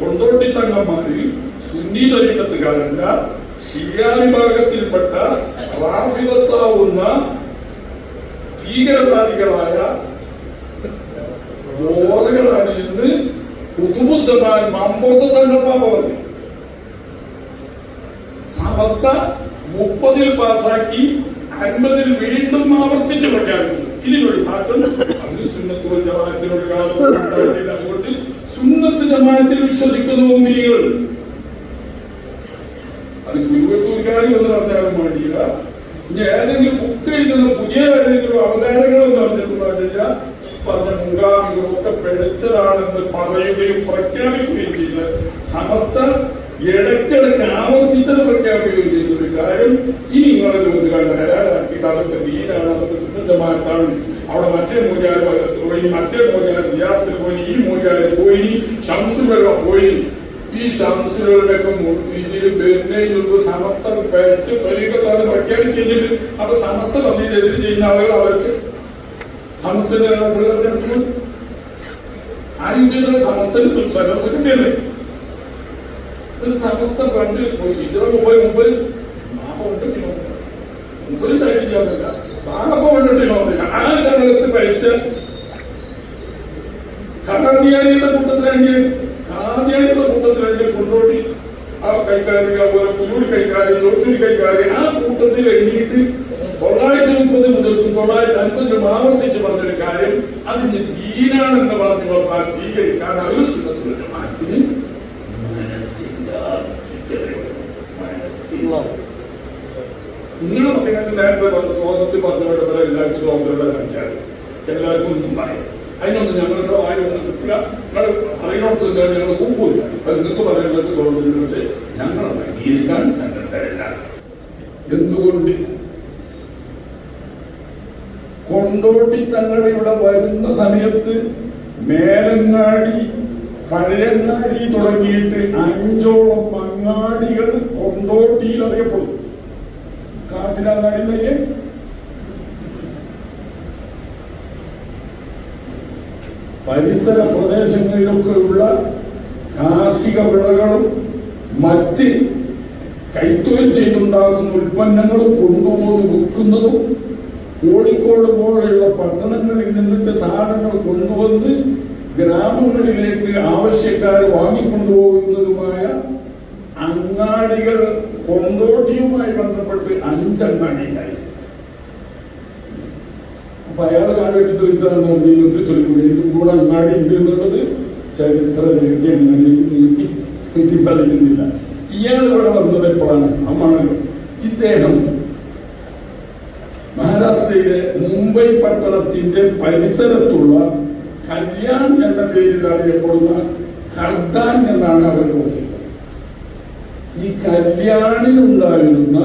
കൊണ്ടോട്ടി തങ്ങന്മാരിൽ സുന്നി തരീക്കത്തുകാരല്ല ഷിയ വിഭാഗത്തിൽപ്പെട്ട റാഫിദത്താവുന്ന ഭീകരവാദികളായ ബോറുകളാണ് ഇന്ന് കുതുബുസമാൻ മമ്പോത്ത് തങ്ങപ്പാപ്പ പറഞ്ഞു സമസ്ത മുപ്പതിൽ പാസാക്കി അൻപതിൽ വീണ്ടും ആവർത്തിച്ച് പ്രഖ്യാപിക്കുന്നു. ഇതിനൊരു മാറ്റം. അത് സുന്നത്ത് ജമാഅത്തിനൊരു കാലം സുന്നത്ത് ജമാത്തിൽ വിശ്വസിക്കുന്ന മുമ്പിനികൾ അത് ഗുരുവത്തൂർക്കാരി എന്ന് പറഞ്ഞാലും വേണ്ടിയില്ല. ഇനി ഏതെങ്കിലും ബുക്ക് എഴുതുന്ന പുതിയ ഏതെങ്കിലും അവതാരങ്ങൾ എന്ന് പറഞ്ഞിട്ട് പാടില്ല ഈ പറഞ്ഞ മുൻഗാമികളൊക്കെ പിഴച്ചതാണെന്ന് പറയുകയും പ്രഖ്യാപിക്കുകയും ചെയ്ത് സമസ്ത ഇടയ്ക്കിടയ്ക്ക് ആവർത്തിച്ചത് പ്രഖ്യാപിക്കുകയും ചെയ്ത ഒരു കാര്യം ഇനി നിങ്ങളെ ഒന്ന് കണ്ട് ഹരാലാക്കിയിട്ട് അതൊക്കെ വീടാണ് അതൊക്കെ ശുദ്ധമായിട്ടാണ് അവിടെ മറ്റേ മൂല്യാർ പോയി മറ്റേ മൂല്യാർ സിയാത്തിൽ പോയി ഈ മൂല്യാർ പോയി ഷംസുകളോ പോയി. ഈ ഷംസുകളുടെയൊക്കെ ഇതിൽ വരുന്നതിന് മുമ്പ് സമസ്ത പിഴച്ച് തൊലികത്താണ് പ്രഖ്യാപിച്ചിട്ട് അപ്പൊ സമസ്ത പള്ളിയിലെതിരെ ചെയ്യുന്ന ആളുകൾ അവർക്ക് സമസ്തയുടെ ആരും ചെയ്ത സമസ്ത സെക്രട്ടറിയല്ലേ ഒരു സമസ്ത പണ്ട് ഇത്ര മുപ്പത് മുപ്പത് പഴിച്ച ഖാദിയാനിയുടെ കൂട്ടത്തിലെങ്കിൽ ഖാദിയാനിയുടെ കൂട്ടത്തിലെങ്കിൽ കൊണ്ടോട്ടി ആ കൈക്കാരി അതുപോലെ പുല്ലൂർ കൈക്കാരി ചോച്ചൂർ കൈക്കാരി ആ കൂട്ടത്തിൽ എണ്ണീട്ട് തൊള്ളായിരത്തി മുപ്പത് മുതൽ തൊള്ളായിരത്തി അൻപതിലും ആവർത്തിച്ച് പറഞ്ഞൊരു കാര്യം അതിന്റെ ദീനാണെന്ന് പറഞ്ഞു പറഞ്ഞാൽ സ്വീകരിക്കാൻ ഒരു മനസ്സില്ല. മനസ്സില്ല. നിങ്ങൾ പറയുന്നത് നേരത്തെ പറഞ്ഞു തോന്നത്തിൽ പറഞ്ഞവരുടെ എല്ലാവർക്കും തോന്നലുടെ കാണിക്കാറ് എല്ലാവർക്കും ഒന്നും പറയാം. അതിനൊന്നും ഞങ്ങളുടെ ഒന്നും കിട്ടില്ല. നിങ്ങൾ അറിയണോട്ട് ഞങ്ങൾ കൂപ്പില്ല അത് നിങ്ങൾക്ക് പറയാനുള്ള സൗകര്യം പക്ഷേ ഞങ്ങൾ അംഗീകരിക്കാൻ സന്നദ്ധരല്ല. എന്തുകൊണ്ട്? കൊണ്ടോട്ടി തങ്ങൾ ഇവിടെ വരുന്ന സമയത്ത് മേലങ്ങാടി പഴയങ്ങാടി തുടങ്ങിയിട്ട് അഞ്ചോളം മങ്ങാടികൾ കൊണ്ടോട്ടിയിൽ അറിയപ്പെടും. കാട്ടിലങ്ങാടിയിലേക്ക് പരിസര പ്രദേശങ്ങളിലൊക്കെയുള്ള കാർഷിക വിളകളും മറ്റ് കൈത്തൊഴിൽ ചെയ്തുണ്ടാക്കുന്ന ഉൽപ്പന്നങ്ങളും കൊണ്ടുപോകുന്ന വിൽക്കുന്നതും കോഴിക്കോട് പോലെയുള്ള പട്ടണങ്ങളിൽ നിന്നിട്ട് സാധനങ്ങൾ കൊണ്ടുവന്ന് ഗ്രാമങ്ങളിലേക്ക് ആവശ്യക്കാർ വാങ്ങിക്കൊണ്ടുപോകുന്നതുമായ അങ്ങാടികൾ കൊണ്ടോട്ടിയുമായി ബന്ധപ്പെട്ട് അഞ്ചങ്ങാടി ഉണ്ടായി അപ്പൊ അയാൾ കാലഘട്ടത്തിൽ തെളിയിച്ചതാണ് ദൈവത്തിൽ എനിക്കും കൂടെ അങ്ങാടി ഉണ്ട് എന്നുള്ളത് ചരിത്ര രേഖയാണ് പറയുന്നില്ല ഇയാൾ ഇവിടെ വന്നത് എപ്പോഴാണ്? അമ്മാണല്ലോ. ഇദ്ദേഹം മഹാരാഷ്ട്രയിലെ മുംബൈ പട്ടണത്തിന്റെ പരിസരത്തുള്ള കല്യാൺ എന്ന പേരിൽ അറിയപ്പെടുന്ന ഖർദാൻ എന്നാണ് അവർ പറയുന്നത് ഈ കല്യാണിലുണ്ടായിരുന്ന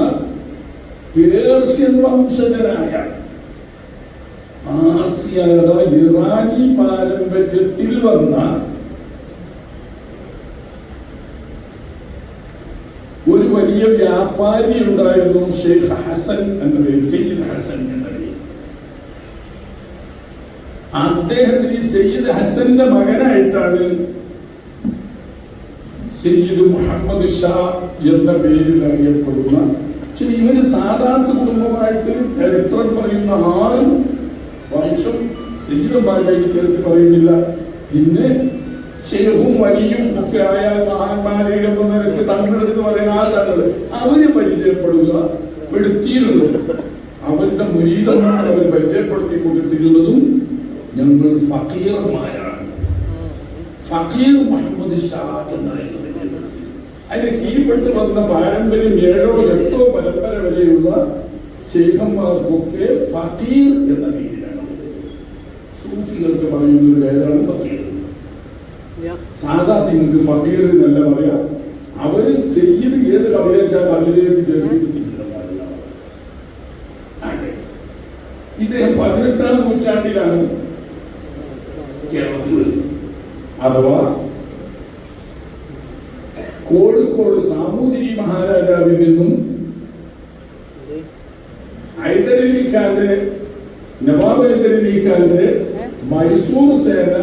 പേർഷ്യൻ വംശജനായ ആസിയാത ഇറാനി പാരമ്പര്യത്തിൽ വന്ന ഒരു വലിയ വ്യാപാരി ഉണ്ടായിരുന്നു ഷെയ്ഖ് ഹസൻ എന്ന പേര് സയ്യിദ് ഹസൻ എന്ന പേര്. അദ്ദേഹത്തിന് സയ്യിദ് ഹസന്റെ മകനായിട്ടാണ് സയ്യിദ് മുഹമ്മദ് ഷാ എന്ന പേരിൽ അറിയപ്പെടുന്ന. പക്ഷെ ഇവർ സാധാരണ കുടുംബമായിട്ട് ചരിത്രം പറയുന്ന ആരും വംശം സയ്യിദന്മാരിലേക്ക് ചേർത്ത് പറയുന്നില്ല. പിന്നെ ഷെയ്ഖും വലിയും ഒക്കെ ആയ മഹാന്മാരെ എന്ന നിലയ്ക്ക് തങ്ങൾ എന്ന് പറയുന്ന ആ തങ്ങൾ അവർ പരിചയപ്പെടുക പെടുത്തിയിരുന്നു. അവരുടെ മുരീതമാണ് അവർ പരിചയപ്പെടുത്തി കൊടുത്തിരുന്നതും ഞങ്ങൾ ഫക്കീറന്മാരാണ് ഫക്കീർ മുഹമ്മദ് ഷാ എന്നായിരുന്നു അതിന് കീഴ്പ്പെട്ട് വന്ന പാരമ്പര്യം ഏഴോ എട്ടോ പരമ്പര വരെയുള്ള ശേഖന്മാർക്കൊക്കെ ഫക്കീർ എന്ന പേരിലാണ് സൂഫികൾക്ക് പറയുന്ന ഒരു പേരാണ് ഫക്കീർ. സാധാത്യങ്ങൾക്ക് ഫക്കീർ എന്നല്ല പറയാം. അവർ ചെയ്ത് ഏത് കവിതച്ചാൽ അതിലേക്ക് ചെയ്യുന്നതല്ല അതെ. ഇദ്ദേഹം പതിനെട്ടാം നൂറ്റാണ്ടിലാണ് കേരളത്തിൽ വരുന്നത്. അഥവാ കോഴിക്കോട് സാമൂതിരി മഹാരാജാവിൽ നിന്നും ഹൈദരലി ഖാന്റെ നവാബ് ഹൈദരലി ഖാന്റെ മൈസൂർ സേന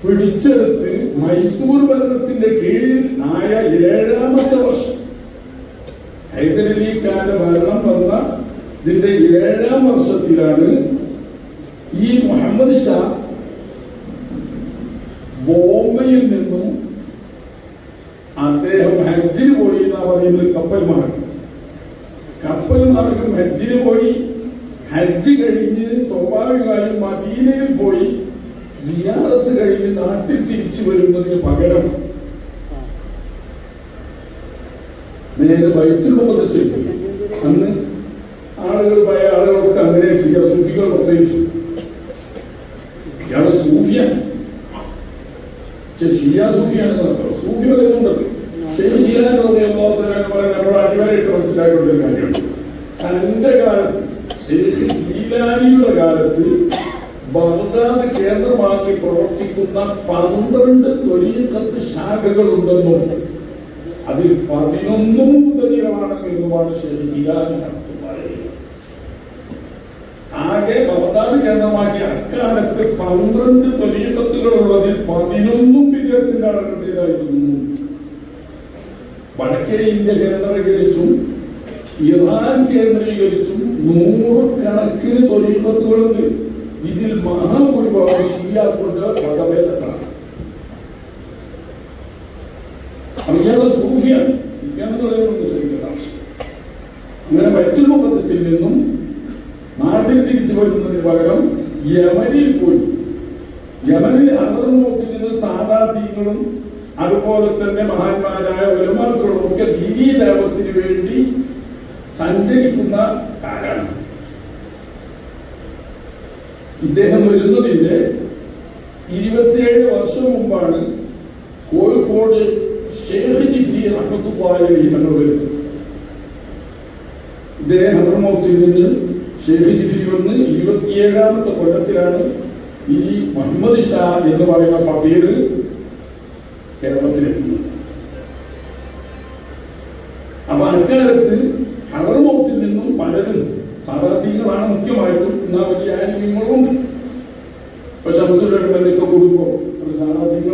പിടിച്ചെടുത്ത് മൈസൂർ ഭരണത്തിന്റെ കീഴിൽ ആയ ഏഴാമത്തെ വർഷം. ഹൈദരലി ഖാന്റെ ഭരണം വന്ന ഇതിന്റെ ഏഴാം വർഷത്തിലാണ് ഈ മുഹമ്മദ് ഷാ ബോംബെയിൽ നിന്നും അദ്ദേഹം ഹജ്ജിന് പോയി എന്നാ പറയുന്നത് കപ്പൽ മാർഗം. കപ്പൽ മാർഗം ഹജ്ജിന് പോയി. ഹജ്ജ് കഴിഞ്ഞ് സ്വാഭാവികമായും മദീനയിൽ പോയി സിയാറത്ത് കഴിഞ്ഞ് നാട്ടിൽ തിരിച്ചു വരുന്നതിന് പകരം നേരെ ബൈത്തുൽ പോയി. അന്ന് ആളുകൾ പഴയ ആളുകളൊക്കെ അങ്ങനെ ചെയ്യാൻ സൂഫികൾ പ്രത്യേകിച്ചു ഇയാൾ പക്ഷെ ഷിയ സൂഫിയാണെന്ന് നടത്തും സൂഫി പറയുന്നുണ്ടല്ലോ ഷെയ്ഖ് അടിവരായിട്ട് മനസ്സിലാക്കേണ്ട ഒരു കാര്യമുണ്ട് തന്റെ കാലത്ത് ഷെയ്ഖ് ജീലാനിയുടെ കാലത്ത് ബഗ്ദാദ് കേന്ദ്രമാക്കി പ്രവർത്തിക്കുന്ന പന്ത്രണ്ട് തൊലീക്കത്ത് ശാഖകളുണ്ടെന്നും അതിൽ പതിനൊന്നും മുതലികളാണ് എന്നുമാണ് ശരി ജീലാനി ആകെ ബഗ്ദാദ് കേന്ദ്രമാക്കി അക്കാലത്ത് പന്ത്രണ്ട് തൊലീക്കത്തുകളുള്ളതിൽ പതിനൊന്നും വിജയത്തിന്റെ കിട്ടിയതായിരുന്നു വടക്കേ ഇന്ത്യ കേന്ദ്രീകരിച്ചും ഇറാൻ കേന്ദ്രീകരിച്ചും നൂറുകണക്കിന് തൊഴിൽപത്തുകളുണ്ട്. ഇതിൽ മഹാഭൂരിഭാഗം ഷിയാക്കൊണ്ട് വകഭേദക്കാണ് അറിയാതെ സൂഫിയാണ്. അങ്ങനെ ബൈത്തുൽ മുഖദ്സിൽ നിന്നും നാട്ടിൽ തിരിച്ചു വരുന്നതിന് പകരം യമനിൽ പോയി. യമനിൽ നിന്ന് സാധാർത്ഥികളും അതുപോലെ തന്നെ മഹാന്മാരായ ഒരുമാക്കളും ഒക്കെ ദീനീ ദേവത്തിന് വേണ്ടി സഞ്ചരിക്കുന്ന കാലാണ്. ഇദ്ദേഹം വരുന്നതിന്റെ ഇരുപത്തിയേഴ് വർഷം മുമ്പാണ് കോഴിക്കോട് ഷേഖ് ജിഫ്രി റഹ്മത്തുള്ളാഹി തങ്ങൾ വരുന്നത്. ഇദ്ദേഹം ഹദ്രമൗത്തിൽ നിന്ന് ഷെയ്ഖ് ജിഫി വന്ന് ഇരുപത്തിയേഴാമത്തെ കൊല്ലത്തിലാണ് ഈ മുഹമ്മദ് ഷാ എന്ന് പറയുന്ന ഫതീർ കേരളത്തിലെത്തുന്നത്. അപ്പൊ അക്കാലത്ത് ഹദർമൗത്തിൽ നിന്നും പലരും സാധാർത്ഥീകളാണ് മുഖ്യമായിട്ടും എന്നാ വലിയ ആനുകൂല്യങ്ങളുണ്ട് ഇപ്പൊ ശംസുലൊക്കെ കുടുംബം ഒരു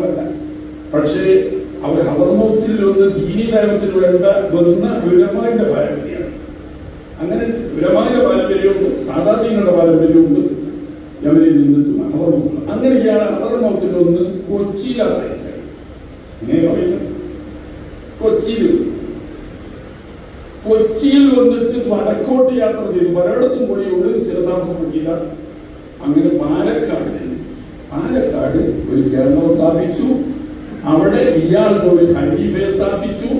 സാധാർത്ഥീകളല്ല പക്ഷേ അവർ ഹദർമൗത്തിൽ വന്ന് ദീനി ദേവത്തിന് വേണ്ട വന്ന വിരമാന്റെ പാരമ്പര്യമാണ്. അങ്ങനെ വിരമായ പാരമ്പര്യമുണ്ട് സാധാത്യങ്ങളുടെ പാരമ്പര്യമുണ്ട്. യമനിൽ നിന്നിട്ട് അഹർമൗത്തിൽ അങ്ങനെയാണ് ഇയാൾ അഹർമൗത്തിൽ ഒന്ന് കൊച്ചിയിലാത്ത ഇങ്ങനെ പറയുന്നത് കൊച്ചിയിൽ. കൊച്ചിയിൽ വന്നിട്ട് വടക്കോട്ട് യാത്ര ചെയ്തു. പലയിടത്തും പോയി സ്ഥിരതാമസം സ്ഥിരതാമസമാക്കിയില്ല അങ്ങനെ പാലക്കാട് പാലക്കാട് ഒരു കേന്ദ്രം സ്ഥാപിച്ചു. അവിടെ ഇയാൾക്ക് ഒരു ഹനീഫെ സ്ഥാപിച്ചു.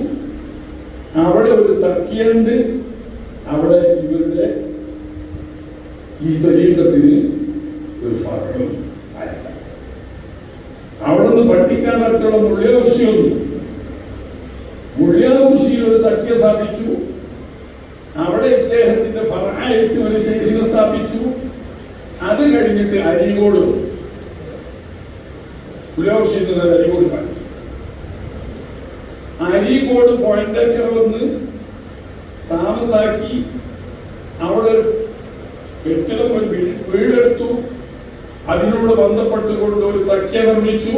അവിടെ ഒരു തക്കിയുണ്ട് അവിടെ ഇവരുടെ ഈ തൊലീഫത്തിന് ഒരു അല്ല അവിടെ നിന്ന് പട്ടിക്കാനടുത്തുള്ള മുള്ളിയാവർഷി വന്നു മുള്ളിയാവർഷിയിൽ ഒരു തക്കിയ സ്ഥാപിച്ചു. അവിടെ ഇദ്ദേഹത്തിന്റെ ഫറായിട്ട് ഒരു ശേഷിനെ സ്ഥാപിച്ചു. അത് കഴിഞ്ഞിട്ട് അരീകോട് നിന്ന് അരീകോട് കാട്ടി അരീകോട് പോയിന്റേക്കർ വന്ന് താമസാക്കി അവിടെ കെട്ടിടം ഒരു വീടെടുത്തു. അതിനോട് ബന്ധപ്പെട്ടുകൊണ്ട് ഒരു തക്യ നിർമ്മിച്ചു.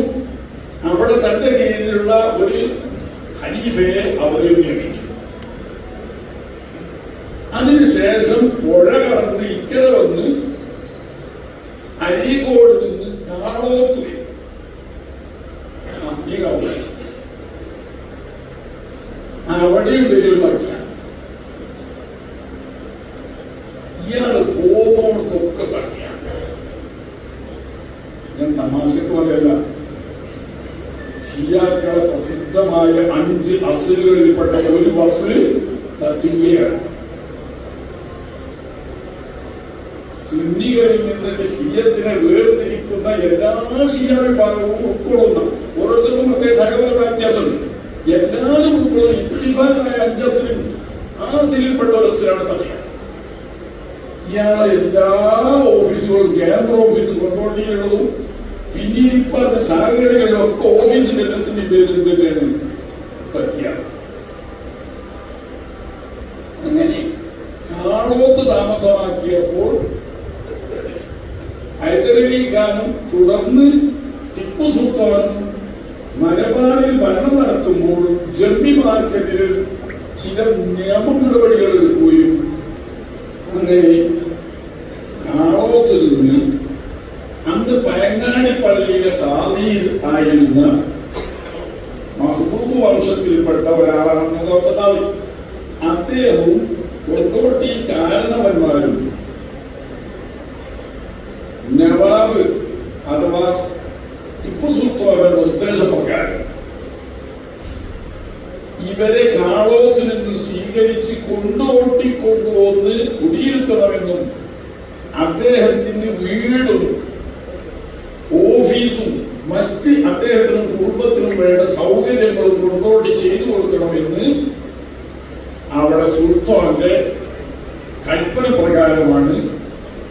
അവിടെ തന്റെ കീഴിലുള്ള ഒരു ഖലീഫയെ അവരെ നിയമിച്ചു. അതിനുശേഷം പുഴ കടന്ന് ഇക്കര വന്ന് അരീകോട് നിന്ന് കാളോത്ത് വരും. ആ, ഈ കാവ് അവിടെയും ഒരു തക്ക ഇയാൾ പോകുന്നിടത്തൊക്കെ തട്ടിയാണ് ഞാൻ തമാശക്ക് പറയല്ല ഷിയാക്കളെ പ്രസിദ്ധമായ അഞ്ച് അസുലുകളിൽപ്പെട്ട ഒരു ബസ് തട്ടിയാണ് സുന്നികളിൽ നിന്നിട്ട് ഷിയത്തിനെ വേർതിരിക്കുന്ന എല്ലാ ഷിയ വിഭാഗവും ഉൾക്കൊള്ളുന്ന ഓരോരുത്തർക്കും പ്രത്യേക ശകലമായ വ്യത്യാസമുണ്ട്. എല്ലാവരും ഉൾക്കൊള്ളുന്ന ഇത്തിഫാക്കായ അഞ്ചസിലും ആ സിലിൽപ്പെട്ട ഒരു തട്ടിയാണ് ഇയാളെ എല്ലാ ഓഫീസുകളും കേന്ദ്ര ഓഫീസ് ചെയ്യുന്നതും പിന്നീട് ഇപ്പൊ അത് ശാഖകളിലൊക്കെ ഓഫീസിന്റെ എല്ലാത്തിന്റെ പേരിൽ തന്നെയാണ് പറ്റിയാണ് അങ്ങനെ കാളോത്ത് താമസമാക്കിയപ്പോൾ ഹൈദരലി ഖാനും തുടർന്ന് ടിപ്പു സുൽത്താനും മലബാറിൽ ഭരണം നടത്തുമ്പോൾ ജമ്മി മാർക്കറ്റിൽ ചില നിയമ നടപടികൾ എടുക്കുകയും അങ്ങനെ കാളോത്ത് നിന്ന് അന്ന് പയങ്ങാടി പള്ളിയിലെ താമീർ ആയിരുന്ന മഹബൂബ് വംശത്തിൽപ്പെട്ട ഒരാളാണ് ഗോപതാവി അദ്ദേഹവും കൊണ്ടോട്ടി കാരണവന്മാരും നവാബ് അഥവാ ടിപ്പു സുൽത്താന്റെ നിർദ്ദേശപ്രകാരം ഇവരെ കാളോത്ത് നിന്ന് സ്വീകരിച്ച് കൊണ്ടോട്ടി കൊണ്ടുവന്ന് കുടിയിരുത്തണമെന്നും അദ്ദേഹത്തിന്റെ വീടും ഓഫീസും മറ്റ് അദ്ദേഹത്തിനും കുടുംബത്തിനും വേണ്ട സൗകര്യങ്ങളും മുൻപോട്ട് ചെയ്തു കൊടുക്കണമെന്ന് അവിടെ സുൽത്താന്റെ കൽപ്പന പ്രകാരമാണ്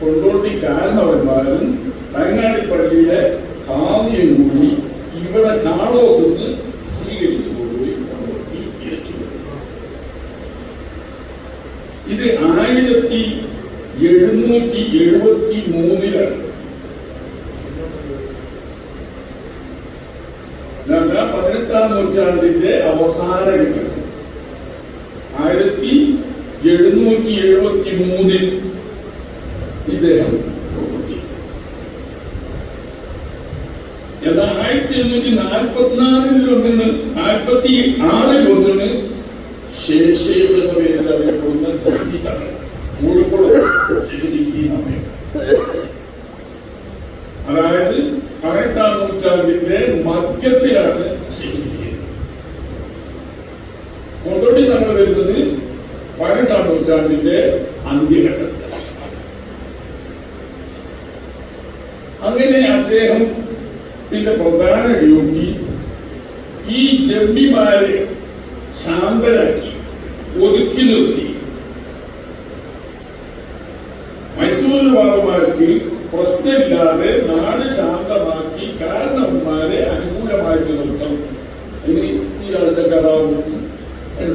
കൊണ്ടോട്ടി കാരണവന്മാരും തങ്ങാടി പള്ളിയിലെ കാവ്യം കൂടി ഇവിടെ നാളോത്തുനിന്ന് സ്വീകരിച്ചു കൊണ്ടുപോയി ഇത് ആയിരത്തി എഴുന്നൂറ്റി എഴുപത്തി മൂന്നിലാണ് എന്നാൽ പതിനെട്ടാം നൂറ്റാണ്ടിന്റെ അവസാന ഘട്ടത്തിൽ ആയിരത്തി എഴുന്നൂറ്റി എഴുപത്തി മൂന്നിൽ ഇദ്ദേഹം എന്നാൽ ആയിരത്തി എഴുന്നൂറ്റി നാൽപ്പത്തിനാലിൽ ഒന്നിന് നാൽപ്പത്തി ആറിൽ ഒന്നിന് ശേഷേഖ് എന്ന പേരിൽ അറിയപ്പെടുന്ന ജഗ്ഗി തങ്ങൾ. കോഴിക്കോട് ജഗതി എന്നാണ് അതായത് പതിനെട്ടാം നൂറ്റാണ്ടിന്റെ മധ്യത്തിലാണ് ശരിക്കും കൊണ്ടോട്ടി നമ്മൾ വരുന്നത് പതിനെട്ടാം നൂറ്റാണ്ടിന്റെ അന്ത്യഘട്ടത്തിലാണ്. അങ്ങനെ അദ്ദേഹത്തിന്റെ പ്രധാന ഡ്യൂട്ടി ഈ ജമ്മിമാരെ ശാന്തരാക്കി ഒതുക്കി നിർത്തി. മൈസൂരിന് ഭാഗമാക്കി പ്രശ്നമില്ലാതെ നാട് ശാന്തമാക്കി കാരണവന്മാരെ അനുകൂലമായിട്ട് നിർത്തണം. ഇനി ഈ ആളുടെ കഥാവുക്ക്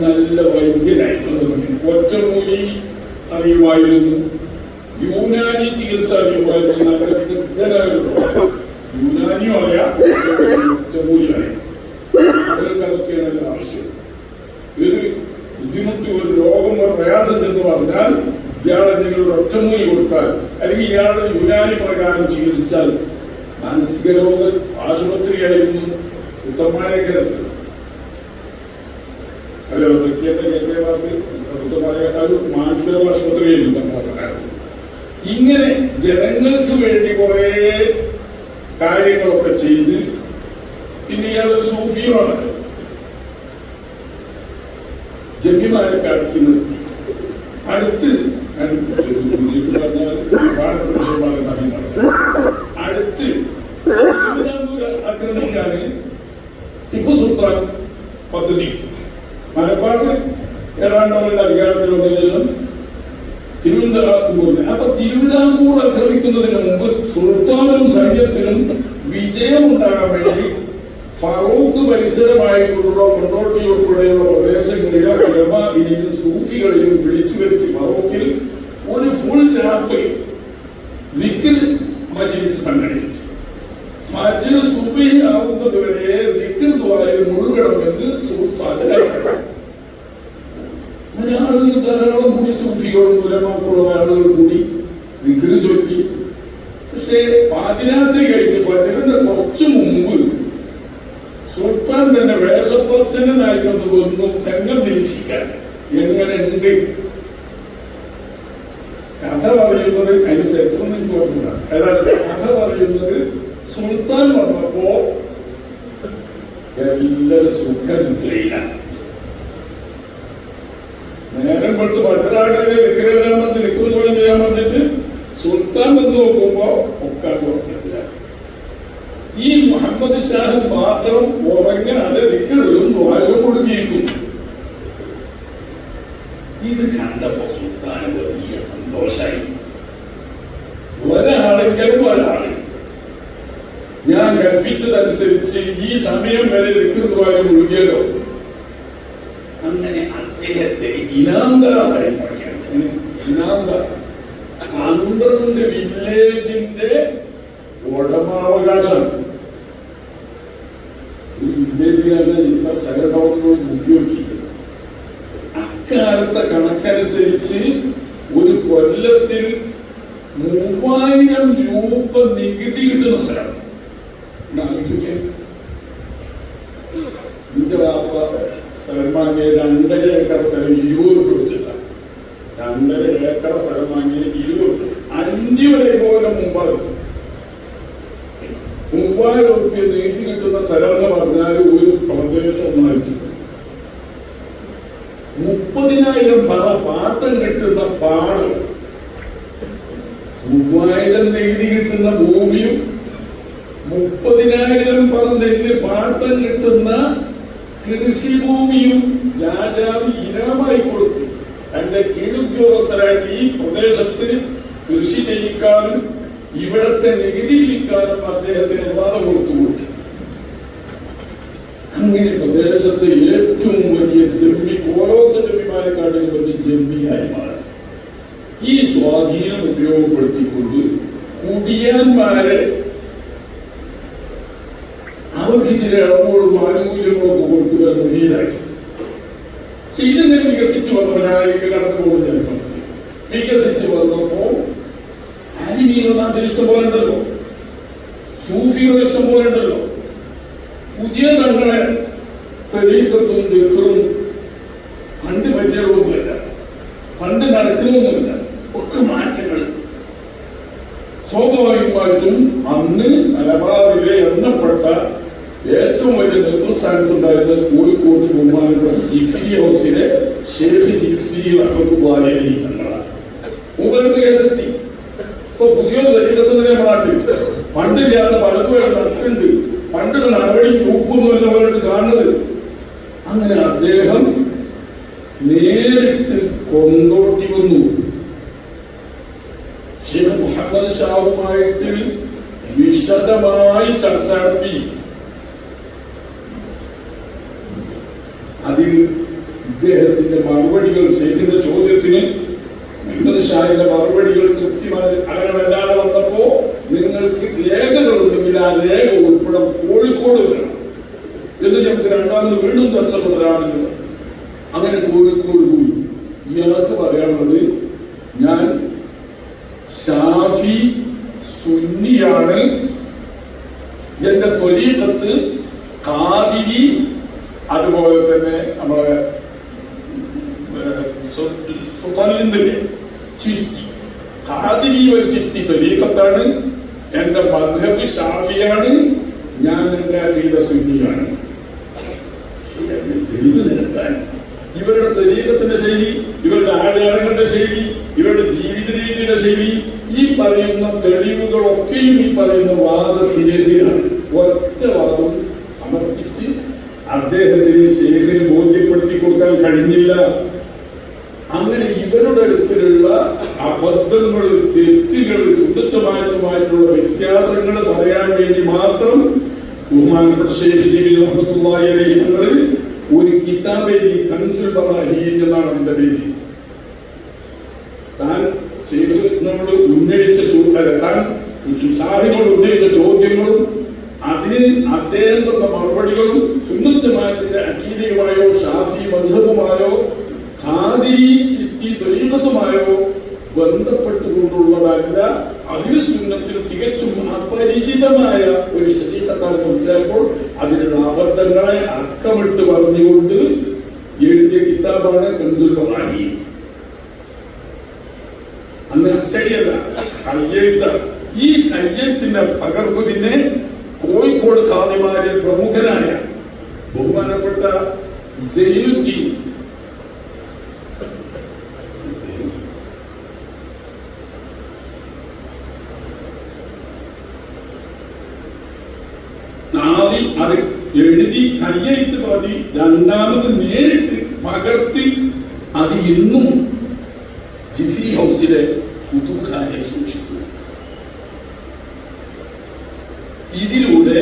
നല്ല വൈദ്യനായിരുന്നു ഒറ്റമൂലി അറിയുമായിരുന്നു. യൂനാനി ചികിത്സ അറിയുമായിരുന്നു നല്ല വിദഗ്ധനായിരുന്നു. യൂനാനിയും അറിയാം ഒറ്റമൂലി അറിയാം. അവർക്ക് ആവശ്യം. ഒരു ബുദ്ധിമുട്ട് ഒരു രോഗം ഒരു പ്രയാസം എന്ന് പറഞ്ഞാൽ ഇയാളെ നിങ്ങളൊരു ഒറ്റമൂലി കൊടുത്താൽ അല്ലെങ്കിൽ ഇയാളുടെ യുനാനി പ്രകാരം ചികിത്സിച്ചാൽ മാനസിക രോഗ ആശുപത്രിയായിരുന്നു ഉത്തമാനഗരത്ത് അല്ല തൃക്കിയത്തെ കേന്ദ്രഭാഗത്ത് ഉത്തമാനഗര ഒരു മാനസിക ഉത്തമാനഗരത്ത്. ഇങ്ങനെ ജനങ്ങൾക്ക് വേണ്ടി കുറേ കാര്യങ്ങളൊക്കെ ചെയ്ത് പിന്നെ ഇയാളൊരു സൂഫിയുമാണ് ജന്മിമാരെ കടക്കി നിർത്തി അടുത്ത്. അടുത്ത് ആക്രമിക്കാന് ടിപ്പു സുൽത്താൻ പദ്ധതി മലബാർ ഏതാണ്ടവരുടെ അധികാരത്തിൽ വന്ന ശേഷം തിരുവിതാംകൂറിന് അപ്പൊ തിരുവിതാംകൂർ ആക്രമിക്കുന്നതിന് മുമ്പ് സുൽത്താനും സൈന്യത്തിനും വിജയമുണ്ടാകാൻ വേണ്ടി ഫറൂഖ് പരിസരമായിട്ടുള്ള കൊണ്ടോട്ടി ഉൾപ്പെടെയുള്ള പ്രദേശങ്ങളിലെ ഉലമ ഇനിയും സൂഫികളെയും വിളിച്ചു വരുത്തി ഫറൂഖിൽ ഒരു ഫുൾ രാത്രി വിക്കിൽ മജ്ലിസ് സംഘടിപ്പിച്ചു. മജ്ലിസ് സൂഫി ആവുന്നതുവരെ വരെ വിക്കിൽ ദ്വാരയിൽ മുഴുകണമെന്ന് സുൽത്താന്റെ അങ്ങനെ ആളുകൾ ധാരാളം കൂടി സൂഫികളും ഉലമാക്കുള്ള ആളുകൾ കൂടി വിക്കിൽ ചൊല്ലി. പക്ഷേ പാതിരാത്രി കഴിഞ്ഞ് ഫജ്റിന്റെ കുറച്ച് മുമ്പ് സുൽത്താൻ തന്നെ വേഷപ്രച്ഛനായിട്ടൊന്ന് ഒന്നും തന്നെ നിരീക്ഷിക്കാൻ. എങ്ങനെ ഉണ്ട്? കഥ പറയുന്നത് അതിന് ചരിത്രം എനിക്ക് ഓർമ്മയാണ് ഏതായാലും കഥ പറയുന്നത് സുൽത്താൻ വന്നപ്പോ എല്ലാവരും സുഖനിദ്രയിലാണ് നേരം കൊടുത്ത് ഭദ്രാടിനെ വിഗ്രഹം വന്ന് നിൽക്കുന്നത് പോലെ ചെയ്യാൻ പറഞ്ഞിട്ട് സുൽത്താൻ എന്ന് നോക്കുമ്പോ ഒക്കെ ഈ മുഹമ്മദ് ഷാഹ് മാത്രം ഉറങ്ങാതെ നിൽക്കുന്നതും ദ്വാരം കൊടുക്കിയിരിക്കുന്നു ഇത് കണ്ടപ്പോ സുൽത്താൻ വലിയ സന്തോഷായി. ഒരാളെങ്കിലും ഒരാൾ ഞാൻ കൽപ്പിച്ചതനുസരിച്ച് ഈ സമയം വരെ നിൽക്കുന്നതുമായി മുഴുകിയല്ലോ അങ്ങനെ അദ്ദേഹത്തെ ഇനാന്തരായി ഇനാന്ത പന്ത്രണ്ട് വില്ലേജിന്റെ ഉടമാവകാശം വില്ലേജുകാരുടെ ഇത്ര സഹകരണങ്ങളും ഉപയോഗിക്കുന്നത് അക്കാലത്തെ കണക്കനുസരിച്ച് ഒരു കൊല്ലത്തിൽ മൂവായിരം രൂപ നികുതി കിട്ടുന്ന സ്ഥലം. എന്റെ വാപ്പ സ്ഥലം വാങ്ങിയ രണ്ടര ഏക്കർ സ്ഥലം ഇരുപത് രൂപ കൊടുത്തിട്ടാണ് രണ്ടര ഏക്കർ സ്ഥലം വാങ്ങിയ ഇരുപത് രൂപ. അഞ്ച് വരെ പോലെ മുമ്പാകും മൂവായിരം റുപ്യ നീതി കിട്ടുന്ന സ്ഥലം എന്ന് പറഞ്ഞാൽ ഒരു പ്രദേശം ഒന്നായിട്ട് മുപ്പതിനായിരം പറ പാട്ടം കിട്ടുന്ന പാട് മൂവായിരം നികുതി കിട്ടുന്ന ഭൂമിയും മുപ്പതിനായിരം പറ നെല്ല് പാട്ടം കിട്ടുന്ന കൃഷിഭൂമിയും രാജാവ് ഇനമായി കൊടുത്തു. തന്റെ കീഴുദ്യോഗസ്ഥരായിട്ട് ഈ പ്രദേശത്ത് കൃഷി ചെയ്യിക്കാനും ഇവിടത്തെ നികുതി പിരിക്കാനും അദ്ദേഹത്തിന് അനുവാദം കൊടുത്തു. കൊടുത്തു അങ്ങനെ പ്രദേശത്തെ ഏറ്റവും വലിയ ജമ്മി ഓരോരുത്തർ ജമ്മിമാരെക്കാട്ടിലും വലിയ ജമ്മിയായി മാറി. ഈ സ്വാധീനം ഉപയോഗപ്പെടുത്തിക്കൊണ്ട് കുടിയാന്മാരെ അവർക്ക് ചില ഇളവുകളും ആനുകൂല്യങ്ങളൊക്കെ കൊടുത്തു വരുന്ന വീടാക്കി പക്ഷെ ഇതെങ്ങനെ വികസിച്ച് ഞാൻ കടന്നു പോകുന്ന ജനസംസ്ഥ വികസിച്ചു വന്നപ്പോ ആനിമീകൾ ഇഷ്ടം പോലെ ഉണ്ടല്ലോ. സൂഫികൾ ഇഷ്ടം പോലെ ഉണ്ടല്ലോ. പുതിയ തങ്ങളെ തെരീക്കത്തും ദിക്കറും പണ്ട് പറ്റിയതൊന്നുമില്ല പണ്ട് നടക്കുന്നൊന്നുമില്ല ഒക്കെ മാറ്റങ്ങൾ സ്വാഭാവികമായിട്ടും അന്ന് മലബാറിലെ എണ്ണപ്പെട്ട ഏറ്റവും വലിയ നേതൃസ്ഥാനത്തുണ്ടായിരുന്ന കോഴിക്കോട് ബഹുമാനപ്പെട്ട ജിഫിരി ഹൗസിലെ ഷേഖ് ജിഫിരി റഹ്മത്തുള്ളാഹി തങ്ങളാണ്. മൂപ്പരുടെ കേസെത്തി. ഇപ്പൊ പുതിയൊരു ദരിദ്രത്തിന്റെ നാട്ടിൽ. പണ്ടില്ലാത്ത പലതും നടക്കുന്നുണ്ട് പണ്ടുള്ള നടപടി തൂക്കൊന്നുമല്ല അവരുടെ കാണുന്നത്. അങ്ങനെ അദ്ദേഹം നേരിട്ട് കൊണ്ടോട്ടി വന്നു. ഷെയ്ഖ് മുഹമ്മദ് ഷാവുമായിട്ട് വിശദമായി ചർച്ച നടത്തി. ഇദ്ദേഹത്തിന്റെ മറുപടികൾ ശേഖിന്റെ ചോദ്യത്തിന് മുഹമ്മദ് മറുപടികൾ കൃത്യമായി അകലമല്ലാതെ വന്നപ്പോ നിങ്ങൾക്ക് രേഖകളുണ്ടെങ്കിൽ ആ രേഖ ഉൾപ്പെടെ കോഴിക്കോട് വരണം. എന്ന് നമുക്ക് രണ്ടാമത് വീണ്ടും ചർച്ച അങ്ങനെ കോഴിക്കോട് പോയി. ഇയാൾക്ക് പറയാനുള്ളത് ഞാൻ ഷാഫി സുന്നിയാണ്. എന്റെ ത്വരീഖത്ത് കാതിരി അതുപോലെ തന്നെ നമ്മളെ ാണ് ചിസ്തി ഖാദിരി ചിസ്തി മധബ് ഷാഫിയാണ്. ഞാൻ എന്റെ അതീത സുന്നിയാണ്. തെളിവ് നിരത്താൻ. ഇവരുടെ തെരീകത്തിന്റെ ശൈലി ഇവരുടെ ആചാരങ്ങളുടെ ശൈലി ഇവരുടെ ജീവിത രീതിയുടെ ശൈലി ഈ പറയുന്ന തെളിവുകളൊക്കെയും ഈ പറയുന്ന വാദത്തിനെതിരാണ്. ഒറ്റ വാദം അദ്ദേഹത്തിന് ശേഖരി ബോധ്യപ്പെടുത്തി കൊടുക്കാൻ കഴിഞ്ഞില്ല. അങ്ങനെ ഇവരുടെ അടുത്തിലുള്ള അബദ്ധങ്ങൾ തെറ്റുകൾ ശുദ്ധമായിട്ടുള്ള വ്യത്യാസങ്ങൾ പറയാൻ വേണ്ടി മാത്രം ബഹുമാനപ്പെട്ട ശേഷി ജീവി ഞങ്ങൾ ഒരു കിതാബ് എഴുതി കൻസുൽ എന്നാണ് അതിന്റെ പേര്. താൻ ശേഖരനോട് ഉന്നയിച്ച താൻ സാഹിബോട് ഉന്നയിച്ച ചോദ്യങ്ങളും അതിന് അദ്ദേഹം തന്ന മറുപടികളും സുന്നത്തമായത്തിന്റെ അക്കീതയുമായോ ഷാഫി മധുഹവുമായോ ഖാദിരി ചിസ്തി ത്വരീഖത്തുമായോ ബന്ധപ്പെട്ടുകൊണ്ടുള്ളതല്ല അതിൽ സുന്നത്തിൽ തികച്ചും അപരിചിതമായ ഒരു ശരീരത്താണ് മനസ്സിലാക്കുമ്പോൾ അതിനുള്ള അബദ്ധങ്ങളെ അക്കമിട്ട് പറഞ്ഞുകൊണ്ട് എഴുതിയ കിതാബാണ് കൻസുൽ ബറാഹി അന്ന് അച്ചടിയല്ല കയ്യെഴുത്ത. ഈ കയ്യെഴുത്തിന്റെ പകർപ്പ് പിന്നെ കോഴിക്കോട് സാധ്യമാരിൽ പ്രമുഖനായ ബഹുമാനപ്പെട്ട എഴുതി കയ്യെഴുത്ത് പ്രതി രണ്ടാമത് നേരിട്ട് പകർത്തി അത് ഇന്നും ജിഫി ഹൗസിലെ കുതുബായെ സൂക്ഷിക്കുന്നു. ഇതിലൂടെ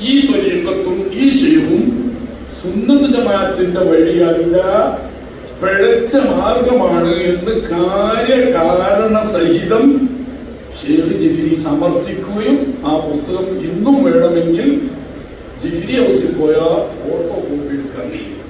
ഈ ത്വരീക്കത്തും ഈ ഷെയ്ഖും സുന്നത്ത് ജമാഅത്തിന്റെ വഴിയല്ല പിഴച്ച മാർഗമാണ് എന്ന് കാര്യകാരണ സഹിതം ഷെയ്ഖ് ജിഫിരി സമർത്ഥിക്കുകയും ആ പുസ്തകം ഇന്നും വേണമെങ്കിൽ ജിഫിരി ഹൗസിൽ പോയാൽ ഫോട്ടോ കോപ്പി എടുക്കാൻ കഴിയും